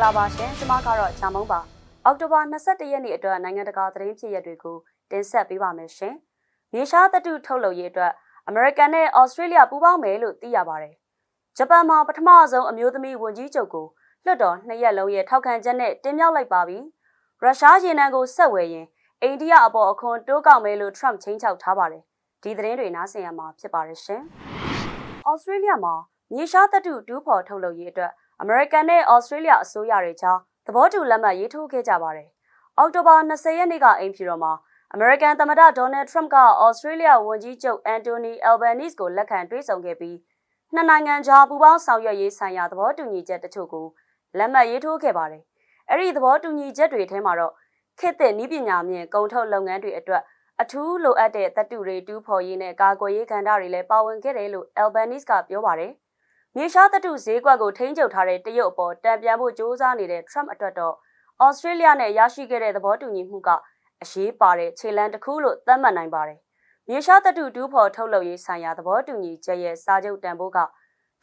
္ဂလာပါရှင်ကျမကတော့ဂျာမုံပါအောက်တိုဘာ22ရက်နေ့အတွက်နိုင်ငံတကာသတင်းဖြစ်ရပ်တွေကိုတင်ဆက်ပေးပါမယ်ရှင်မြေရှားသတ္တုထုတ်လုပ်ရေးအတွက်အမေရိကန်နဲ့ဩစတြေးလျပူးပေါင်းမယ်လို့သိရပါတယ်ဂျပန်မှာပထမဆုံးအမျိုးသမီးဝန်ကြီးချုပ်ကိုလွှတ်တော်နှစ်ရက်လုံးရဲ့ထောက်ခံချက်နဲ့တင်မြှောက်လိုက်ပါပြီရုရှားရေနံကိုဆက်ဝယ်ရင်အိန္ဒိယအပေါ်အခွန်တိုးကောက်မယ်လို့ Trump ချင်းချောက်ထားပါတယ်ဒီသတင်းတွေနားဆင်ရမှာဖြစ်ပါတယ်ရှင်ဩစတြေးလျမှာမြေရှားသတ္တုတူးဖော်ထုတ်လုပ်ရေးအတွက် အမေရိကန်နဲ့ဩစတြေးလျအစိုးရတွေကြားသဘောတူလက်မှတ်ရေးထိုးခဲ့ကြပါတယ်။အောက်တိုဘာ20ရက်နေ့ကအိမ်ဖြူတော်မှာအမေရိကန်သမ္မတဒေါ်နယ်ထရမ့်ကဩစတြေးလျဝန်ကြီးချုပ်အန်တိုနီအယ်ဘန်နီစ်ကိုလက်ခံတွေ့ဆုံခဲ့ပြီးနှစ်နိုင်ငံကြားပူးပေါင်းဆောင်ရွက်ရေးဆိုင်ရာသဘောတူညီချက်တချို့ကိုလက်မှတ်ရေးထိုးခဲ့ပါတယ်။အဲ့ဒီသဘောတူညီချက်တွေထဲမှာတော့ခေတ်သစ်နည်းပညာမြင့်ကုန်ထုတ်လုပ်ငန်းတွေအတွက်အထူးလိုအပ်တဲ့သတ္တုတွေတူးဖော်ရေးနဲ့ကာကွယ်ရေးကဏ္ဍတွေလည်းပါဝင်ခဲ့တယ်လို့အယ်ဘန်နီစ်ကပြောပါတယ်။ မြေရှားသတ္တုဈေးကွက်ကိုထိန်းချုပ်ထားတဲ့တရုတ်အပေါ်တံပြန်ဖို့ကြိုးစားနေတဲ့ Trump အတွက်တော့ဩစတြေးလျနဲ့ရရှိခဲ့တဲ့သဘောတူညီမှုကအရေးပါတဲ့ခြေလှမ်းတစ်ခုလို့သတ်မှတ်နိုင်ပါတယ်။မြေရှားသတ္တုတူးဖော်ထုတ်လုပ်ရေးဆိုင်ရာသဘောတူညီချက်ရဲ့စာချုပ်တန်ဖိုးက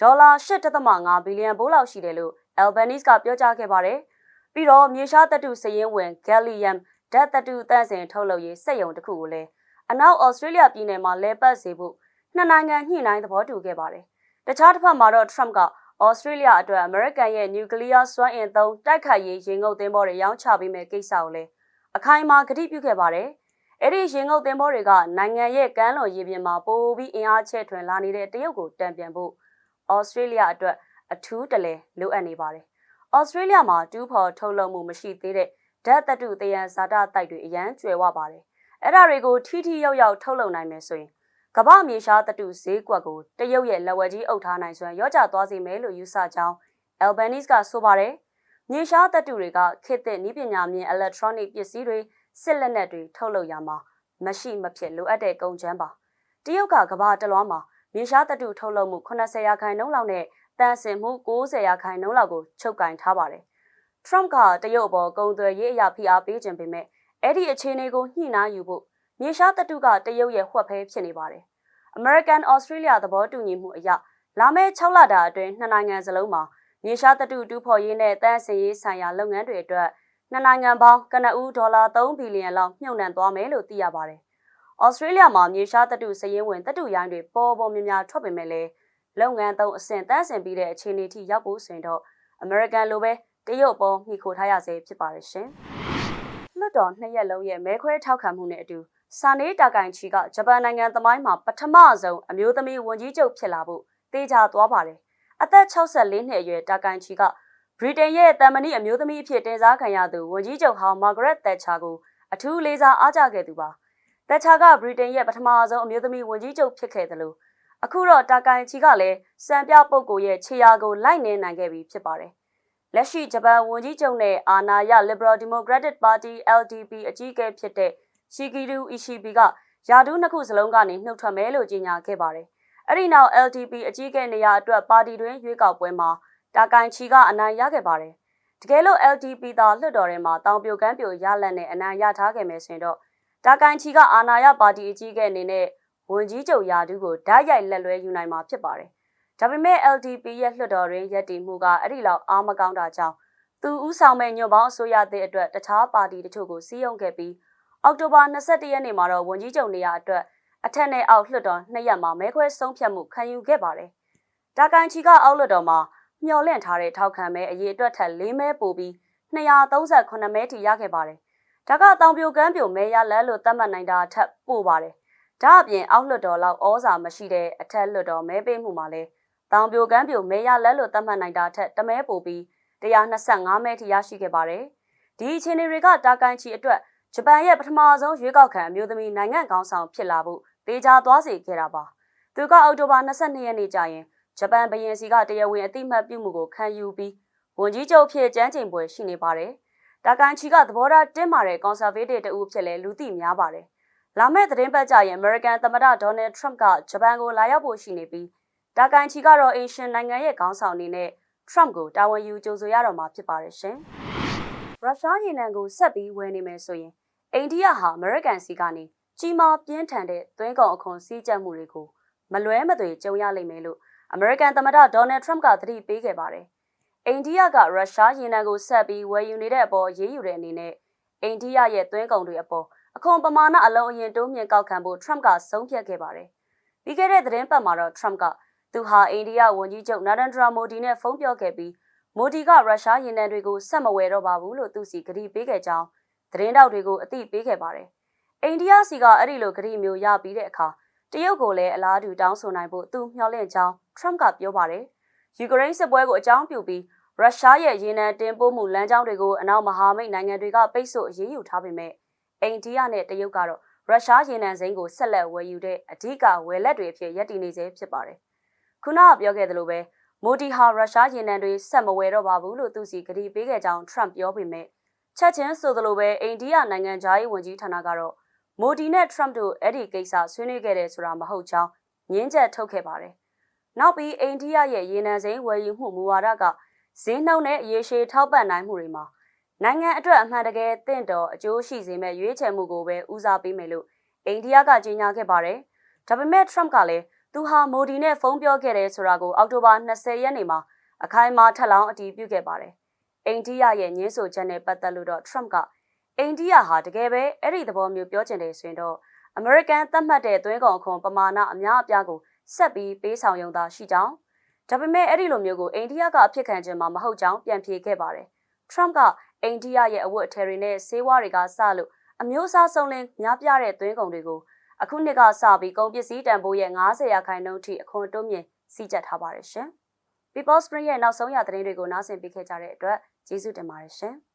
ဒေါ်လာ8.5ဘီလီယံဘိုးလောက်ရှိတယ်လို့ Albanese ကပြောကြားခဲ့ပါတယ်။ပြီးတော့မြေရှားသတ္တုစည်ရင်းဝင် Gallium ဓာတ်သတ္တုတန့်စင်ထုတ်လုပ်ရေးစက်ရုံတစ်ခုကိုလည်းအနောက်ဩစတြေးလျပြည်နယ်မှာလဲပတ်စေဖို့နှစ်နိုင်ငံညှိနှိုင်းသဘောတူခဲ့ပါတယ်။ တခြားတစ်ဖက်မှာတော့ Trump ကဩစတြေးလျအတွက်အမေရိကန်ရဲ့နျူကလ িয়ার စွမ်းအင်သုံးတိုက်ခိုက်ရေးရေငုပ်သင်္ဘောတွေရောင်းချပေးမယ်ကိစ္စကိုလည်းအခိုင်အမာကတိပြုခဲ့ပါတယ်။အဲ့ဒီရေငုပ်သင်္ဘောတွေကနိုင်ငံရဲ့ကမ်းလွန်ရေပြင်မှာပိုပြီးအင်အားချဲ့ထွင်လာနေတဲ့တရုတ်ကိုတံပြန်ဖို့ဩစတြေးလျအတွက်အထူးတလဲလိုအပ်နေပါတယ်။ဩစတြေးလျမှာတူးဖော်ထုတ်လုပ်မှုမရှိသေးတဲ့ဓာတ်သတ္တုတယံဇာတတိုက်တွေအရန်ကျွယ်ဝပါတယ်။အဲ့ဒါတွေကိုထိထိရောက်ရောက်ထုတ်လုပ်နိုင်မယ်ဆိုရင် ကမ္ဘာမြေရှားသတ္တုဈေးကွက်ကိုတရုတ်ရဲ့လက်ဝဲကြီးအုပ်ထားနိုင်စွမ်းရော့ကျသွားစေမယ်လို့ယူဆကြောင်း Albanese ကဆိုပါတယ်။မြေရှားသတ္တုတွေကခေတ်သစ်နည်းပညာမြင့် electronic ပစ္စည်းတွေစစ်လက်နက်တွေထုတ်လုပ်ရမှာမရှိမဖြစ်လိုအပ်တဲ့ကုန်ချမ်းပါ။တရုတ်ကကမ္ဘာတလွှားမှာမြေရှားသတ္တုထုတ်လုပ်မှု80ရာခိုင်နှုန်းလောက်နဲ့တန်ဆင်မှု90ရာခိုင်နှုန်းလောက်ကိုချုပ်ကင်ထားပါတယ်။ Trump ကတရုတ်အပေါ်ကုန်သွယ်ရေးအရာဖိအားပေးခြင်းပေမဲ့အဲ့ဒီအခြေအနေကိုညှိနှိုင်းယူဖို့မြေရှားတတုကတရုတ်ရဲ့ဝှက်ဖဲဖြစ်နေပါတယ်။ American Australia သဘောတူညီမှုအရလာမယ့်6လတာအတွင်းနှစ်နိုင်ငံစလုံးမှာမြေရှားတတုတူးဖော်ရေးနဲ့တန်းစင်ရေးဆိုင်ရာလုပ်ငန်းတွေအတွက်နှစ်နိုင်ငံပေါင်းကနဦးဒေါ်လာ3ဘီလီယံလောက်မြှုပ်နှံသွားမယ်လို့သိရပါတယ်။ Australia မှာမြေရှားတတုစည်ရင်းဝင်တတုရိုင်းတွေပေါ်ပေါ်များများထွက်ပေမဲ့လည်းလုပ်ငန်းသုံးအဆင့်တန်းစင်ပြီးတဲ့အခြေအနေထိရောက်ဖို့ဆိုရင်တော့ American လိုပဲတရုတ်ပေါ်မှီခိုထားရစေဖြစ်ပါတယ်ရှင်။လွှတ်တော်နှစ်ရက်လုံးရဲ့မဲခွဲထောက်ခံမှုနဲ့အတူ စာနေတာကင်ချီကဂျပန်နိုင်ငံသမိုင်းမှာပထမဆုံးအမျိုးသမီးဝန်ကြီးချုပ်ဖြစ်လာဖို့တေချာသွားပါတယ်။အသက်64နှစ်အရွယ်တာကင်ချီကဗြိတိန်ရဲ့တမ်မဏိအမျိုးသမီးအဖြစ်တင်စားခံရသူဝန်ကြီးချုပ်ဟောင်းမာဂရက်သက်ချာကိုအထူးလေးစားအားကျခဲ့သူပါ။သက်ချာကဗြိတိန်ရဲ့ပထမဆုံးအမျိုးသမီးဝန်ကြီးချုပ်ဖြစ်ခဲ့တယ်လို့အခုတော့တာကင်ချီကလည်းစံပြပုဂ္ဂိုလ်ရဲ့ခြေရာကိုလိုက်နေနိုင်ခဲ့ပြီဖြစ်ပါတယ်။လက်ရှိဂျပန်ဝန်ကြီးချုပ်နဲ့အာဏာရ Liberal Democratic Party LDP အကြီးအကဲဖြစ်တဲ့ ရှီကီရူအီရှီဘီကယာဒူးနှစ်ခုစလုံးကနေနှုတ်ထွက်မယ်လို့ကြေညာခဲ့ပါတယ်။အဲ့ဒီနောက် LDP အကြီးအကဲနေရာအတွက်ပါတီတွင်ရွေးကောက်ပွဲမှာတာကိုင်ချီကအနိုင်ရခဲ့ပါတယ်။တကယ်လို့ LDP သာလွှတ်တော်ထဲမှာတောင်ပြိုကမ်းပြိုရလတ်နဲ့အနိုင်ရထားခဲ့မယ်ဆိုရင်တော့တာကိုင်ချီကအာဏာရပါတီအကြီးအကဲအနေနဲ့ဝန်ကြီးချုပ်ယာဒူးကိုဓာတ်ရိုက်လက်လွဲယူနိုင်မှာဖြစ်ပါတယ်။ဒါပေမဲ့ LDP ရဲ့လွှတ်တော်တွင်ရည်တည်မှုကအဲ့ဒီလောက်အားမကောင်းတာကြောင့်သူဥဆောင်မဲ့ညွန့်ပေါင်းအစိုးရတဲ့အတွက်တခြားပါတီတချို့ကိုစီးရုံခဲ့ပြီး အောက်တိုဘာ22ရက်နေ့မှာတော့ဝန်ကြီးချုပ်နေရာအတွက်အထက်နဲ့အောက်လွှတ်တော်နှစ်ရက်မှာမဲခွဲဆုံးဖြတ်မှုခံယူခဲ့ပါတယ်။တာကန်ချီကအောက်လွှတ်တော်မှာမျှော်လင့်ထားတဲ့ထောက်ခံမဲအရေးအတွက်ထက်၄မဲပိုပြီး238မဲထိရခဲ့ပါတယ်။ဒါကတောင်ပြိုကမ်းပြိုမဲရလက်လို့သတ်မှတ်နိုင်တာထက်ပိုပါတယ်။ဒါအပြင်အောက်လွှတ်တော်လောက်ဩဇာမရှိတဲ့အထက်လွှတ်တော်မဲပေးမှုမှာလဲတောင်ပြိုကမ်းပြိုမဲရလက်လို့သတ်မှတ်နိုင်တာထက်တမဲပိုပြီး125မဲထိရရှိခဲ့ပါတယ်။ဒီအခြေအနေတွေကတာကန်ချီအတွက် ဂျပန်ရဲ့ပထမဆုံးရွေးကောက်ခံအမျိုးသမီးနိုင်ငံခေါင်းဆောင်ဖြစ်လာဖို့တေချာသွားစေခဲ့တာပါ။သူကအောက်တိုဘာ22ရက်နေ့ကျရင်ဂျပန်ဘရင်စီကတရားဝင်အသိမှတ်ပြုမှုကိုခံယူပြီးဝန်ကြီးချုပ်ဖြစ်ကျန်းကျင်ပွဲရှိနေပါတယ်။တာကန်ချီကသဘောထားတင်းမာတဲ့ကွန်ဆာဗေးတစ်တဦးဖြစ်လဲလူသိများပါတယ်။လာမယ့်သတင်းပတ်ကြရင် American သမ္မတဒေါ်နယ်ထရမ့်ကဂျပန်ကိုလာရောက်ဖို့ရှိနေပြီးတာကန်ချီကတော့အေရှင်နိုင်ငံရဲ့ခေါင်းဆောင်အနေနဲ့ Trump ကိုတာဝန်ယူကြိုဆိုရတော့မှာဖြစ်ပါတယ်ရှင်။ ရုရှားရေနံကိုဆက်ပြီးဝယ်နေမယ်ဆိုရင်အိန္ဒိယဟာအမေရိကန်စီကနေကြီးမားပြင်းထန်တဲ့သွင်းကုန်အခွန်စည်းကြပ်မှုတွေကိုမလွဲမသွေကြုံရလိမ့်မယ်လို့အမေရိကန်သမ္မတဒေါ်နယ်ထရမ့်ကသတိပေးခဲ့ပါတယ်။အိန္ဒိယကရုရှားရေနံကိုဆက်ပြီးဝယ်ယူနေတဲ့အပေါ်ရေးယူတဲ့အနေနဲ့အိန္ဒိယရဲ့သွင်းကုန်တွေအပေါ်အခွန်ပမာဏအလုံးအရင်တိုးမြင့်ကောက်ခံဖို့ Trump ကဆုံးဖြတ်ခဲ့ပါတယ်။ပြီးခဲ့တဲ့သတင်းပတ်မှာတော့ Trump ကသူဟာအိန္ဒိယဝန်ကြီးချုပ်နာဒန်ဒရာမိုဒီနဲ့ဖုန်းပြောခဲ့ပြီး မိုဒီကရုရှားရေနံတွေကိုဆက်မဝယ်တော့ပါဘူးလို့သူစီကတိပေးခဲ့ကြောင်းသတင်းတောက်တွေကိုအသိပေးခဲ့ပါတယ်။အိန္ဒိယစီကအဲ့ဒီလိုကတိမျိုးရပြီးတဲ့အခါတရုတ်ကိုလည်းအလားတူတောင်းဆိုနိုင်ဖို့သူမျှော်လင့်ကြောင်း Trump ကပြောပါတယ်။ယူကရိန်းစစ်ပွဲကိုအကြောင်းပြုပြီးရုရှားရဲ့ရေနံတင်ပို့မှုလမ်းကြောင်းတွေကိုအနောက်မဟာမိတ်နိုင်ငံတွေကပိတ်ဆို့အရေးယူထားပေမဲ့အိန္ဒိယနဲ့တရုတ်ကတော့ရုရှားရေနံစိမ်းကိုဆက်လက်ဝယ်ယူတဲ့အဓိကဝယ်လက်တွေအဖြစ်ရပ်တည်နေစေဖြစ်ပါတယ်။ခုနကပြောခဲ့သလိုပဲ မိုဒီဟာရုရှားရေနံတွေဆက်မဝယ်တော့ပါဘူးလို့သူစီကတိပေးခဲ့ကြောင်း Trump ပြောပေမဲ့ချက်ချင်းဆိုသလိုပဲအိန္ဒိယနိုင်ငံသားရေးဝန်ကြီးဌာနကတော့မိုဒီနဲ့ Trump တို့အဲ့ဒီကိစ္စဆွေးနွေးခဲ့တယ်ဆိုတာမဟုတ်ကြောင်းငင်းချက်ထုတ်ခဲ့ပါတယ်။နောက်ပြီးအိန္ဒိယရဲ့ရေနံစိမ်းဝယ်ယူမှုမူဝါဒကဈေးနှုန်းနဲ့ရေရှည်ထောက်ပံ့နိုင်မှုတွေမှာနိုင်ငံအတွက်အမှန်တကယ်တင့်တော်အကျိုးရှိစေမဲ့ရွေးချယ်မှုကိုပဲဦးစားပေးမယ်လို့အိန္ဒိယကကြေညာခဲ့ပါတယ်။ဒါပေမဲ့ Trump ကလည်း သူဟာမိုဒီနဲ့ဖုန်းပြောခဲ့တယ်ဆိုတာကိုအောက်တိုဘာ20ရက်နေ့မှာအခိုင်အမာထပ်လောင်းအတည်ပြုခဲ့ပါတယ်။အိန္ဒိယရဲ့ညှင်းဆိုချက်နဲ့ပတ်သက်လို့တော့ Trump ကအိန္ဒိယဟာတကယ်ပဲအဲ့ဒီသဘောမျိုးပြောချင်တယ်ဆိုရင်တော့ American သတ်မှတ်တဲ့သွင်းကုန်အခွန်ပမာဏအများအပြားကိုဆက်ပြီးပေးဆောင်ရုံသာရှိကြောင်းဒါပေမဲ့အဲ့ဒီလိုမျိုးကိုအိန္ဒိယကအဖြစ်ခံခြင်းမှာမဟုတ်ကြောင်းပြန်ဖြေခဲ့ပါတယ်။ Trump ကအိန္ဒိယရဲ့အဝတ်အထည်တွေနဲ့ဆေးဝါးတွေကစလို့အမျိုးအစားစုံလင်များပြားတဲ့သွင်းကုန်တွေကို အခုနှစ်ကစပြီးကုန်ပစ္စည်းတန်ဖိုးရဲ့90ရာခိုင်နှုန်းထိအခွန်တိုးမြင့်စီးကျက်ထားပါတယ်ရှင်။ People Spring ရဲ့နောက်ဆုံးရသတင်းတွေကိုနားဆင်ပေးခဲ့ကြတဲ့အတွက်ကျေးဇူးတင်ပါတယ်ရှင်။